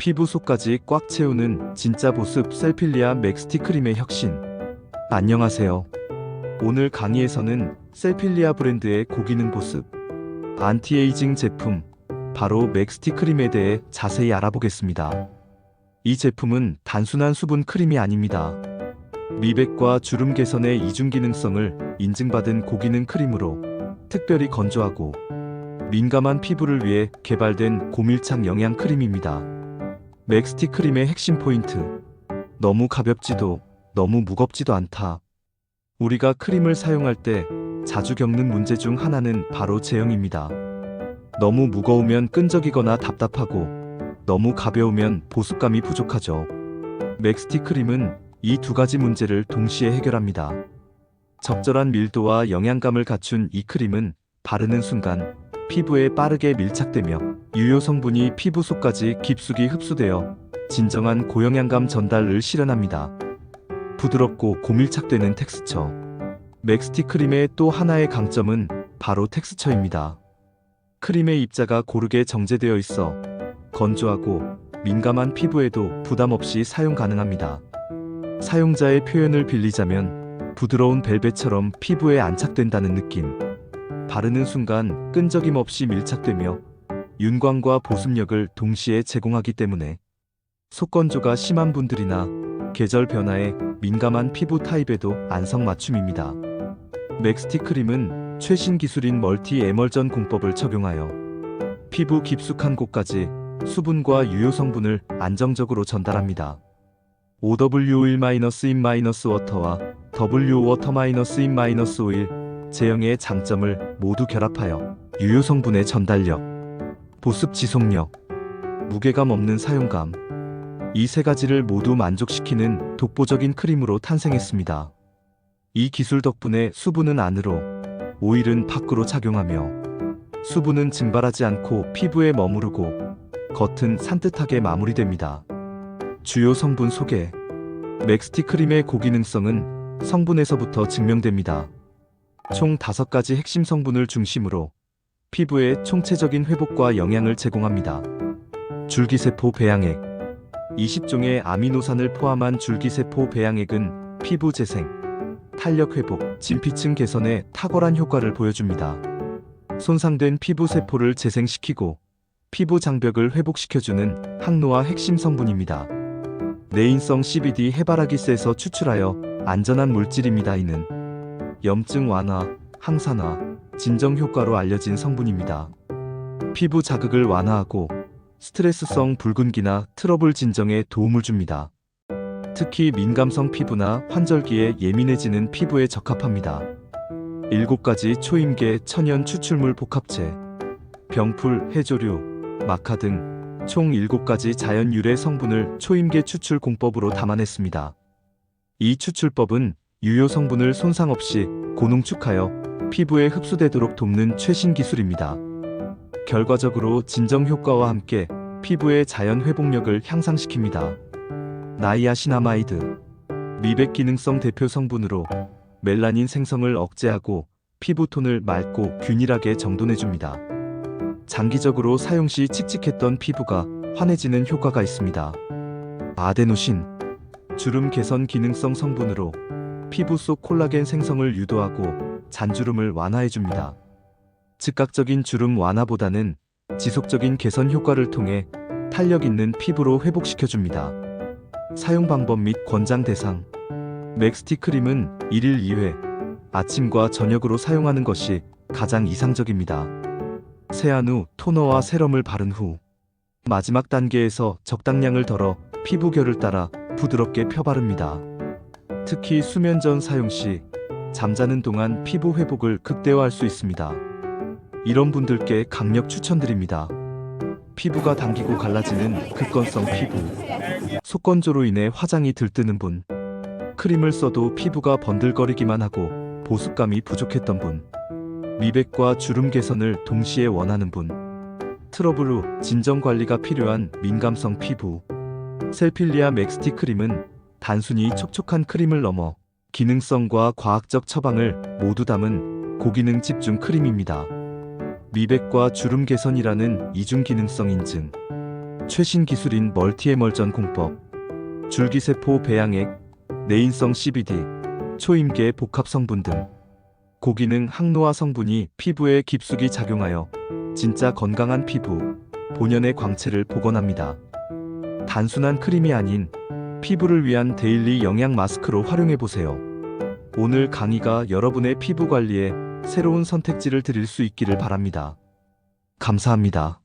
피부 속까지 꽉 채우는 진짜 보습 셀필리아 맥스티 크림의 혁신. 안녕하세요. 오늘 강의에서는 셀필리아 브랜드의 고기능 보습, 안티에이징 제품, 바로 맥스티 크림에 대해 자세히 알아보겠습니다. 이 제품은 단순한 수분 크림이 아닙니다. 미백과 주름 개선의 이중 기능성을 인증받은 고기능 크림으로 특별히 건조하고 민감한 피부를 위해 개발된 고밀착 영양 크림입니다. 맥스티 크림의 핵심 포인트. 너무 가볍지도 너무 무겁지도 않다. 우리가 크림을 사용할 때 자주 겪는 문제 중 하나는 바로 제형입니다. 너무 무거우면 끈적이거나 답답하고 너무 가벼우면 보습감이 부족하죠. 맥스티 크림은 이 두 가지 문제를 동시에 해결합니다. 적절한 밀도와 영양감을 갖춘 이 크림은 바르는 순간 피부에 빠르게 밀착되며 유효 성분이 피부 속까지 깊숙이 흡수되어 진정한 고영양감 전달을 실현합니다. 부드럽고 고밀착되는 텍스처. 맥스티 크림의 또 하나의 강점은 바로 텍스처입니다. 크림의 입자가 고르게 정제되어 있어 건조하고 민감한 피부에도 부담 없이 사용 가능합니다. 사용자의 표현을 빌리자면 부드러운 벨벳처럼 피부에 안착된다는 느낌. 바르는 순간 끈적임 없이 밀착되며 윤광과 보습력을 동시에 제공하기 때문에 속건조가 심한 분들이나 계절 변화에 민감한 피부 타입에도 안성맞춤입니다. 맥스티 크림은 최신 기술인 멀티 에멀전 공법을 적용하여 피부 깊숙한 곳까지 수분과 유효 성분을 안정적으로 전달합니다. OW1-in-워터와 W-워터-in-오일 제형의 장점을 모두 결합하여 유효 성분의 전달력, 보습 지속력, 무게감 없는 사용감, 이 세 가지를 모두 만족시키는 독보적인 크림으로 탄생했습니다. 이 기술 덕분에 수분은 안으로, 오일은 밖으로 작용하며 수분은 증발하지 않고 피부에 머무르고 겉은 산뜻하게 마무리됩니다. 주요 성분 소개 맥스티 크림의 고기능성은 성분에서부터 증명됩니다. 총 5가지 핵심 성분을 중심으로 피부에 총체적인 회복과 영양을 제공합니다. 줄기세포 배양액 20종의 아미노산을 포함한 줄기세포 배양액은 피부 재생, 탄력 회복, 진피층 개선에 탁월한 효과를 보여줍니다. 손상된 피부 세포를 재생시키고 피부 장벽을 회복시켜주는 항노화 핵심 성분입니다. 내인성 CBD 해바라기스에서 추출하여 안전한 물질입니다. 이는 염증 완화, 항산화, 진정 효과로 알려진 성분입니다. 피부 자극을 완화하고 스트레스성 붉은기나 트러블 진정에 도움을 줍니다. 특히 민감성 피부나 환절기에 예민해지는 피부에 적합합니다. 7가지 초임계 천연 추출물 복합체, 병풀, 해조류, 마카 등 총 7가지 자연 유래 성분을 초임계 추출 공법으로 담아냈습니다. 이 추출법은 유효 성분을 손상 없이 고농축하여 피부에 흡수되도록 돕는 최신 기술입니다. 결과적으로 진정 효과와 함께 피부의 자연 회복력을 향상시킵니다. 나이아시나마이드 미백 기능성 대표 성분으로 멜라닌 생성을 억제하고 피부 톤을 맑고 균일하게 정돈해줍니다. 장기적으로 사용 시 칙칙했던 피부가 환해지는 효과가 있습니다. 아데노신 주름 개선 기능성 성분으로 피부 속 콜라겐 생성을 유도하고 잔주름을 완화해줍니다. 즉각적인 주름 완화보다는 지속적인 개선 효과를 통해 탄력 있는 피부로 회복시켜줍니다. 사용 방법 및 권장 대상 맥스티 크림은 1일 2회 아침과 저녁으로 사용하는 것이 가장 이상적입니다. 세안 후 토너와 세럼을 바른 후 마지막 단계에서 적당량을 덜어 피부결을 따라 부드럽게 펴바릅니다. 특히 수면 전 사용 시 잠자는 동안 피부 회복을 극대화할 수 있습니다. 이런 분들께 강력 추천드립니다. 피부가 당기고 갈라지는 극건성 피부, 속건조로 인해 화장이 들뜨는 분, 크림을 써도 피부가 번들거리기만 하고 보습감이 부족했던 분, 미백과 주름 개선을 동시에 원하는 분, 트러블 후 진정 관리가 필요한 민감성 피부, 셀필리아 맥스티 크림은 단순히 촉촉한 크림을 넘어 기능성과 과학적 처방을 모두 담은 고기능 집중 크림입니다. 미백과 주름 개선이라는 이중 기능성 인증, 최신 기술인 멀티에멀전 공법, 줄기세포 배양액, 내인성 CBD, 초임계 복합 성분 등 고기능 항노화 성분이 피부에 깊숙이 작용하여 진짜 건강한 피부, 본연의 광채를 복원합니다. 단순한 크림이 아닌 피부를 위한 데일리 영양 마스크로 활용해 보세요. 오늘 강의가 여러분의 피부 관리에 새로운 선택지를 드릴 수 있기를 바랍니다. 감사합니다.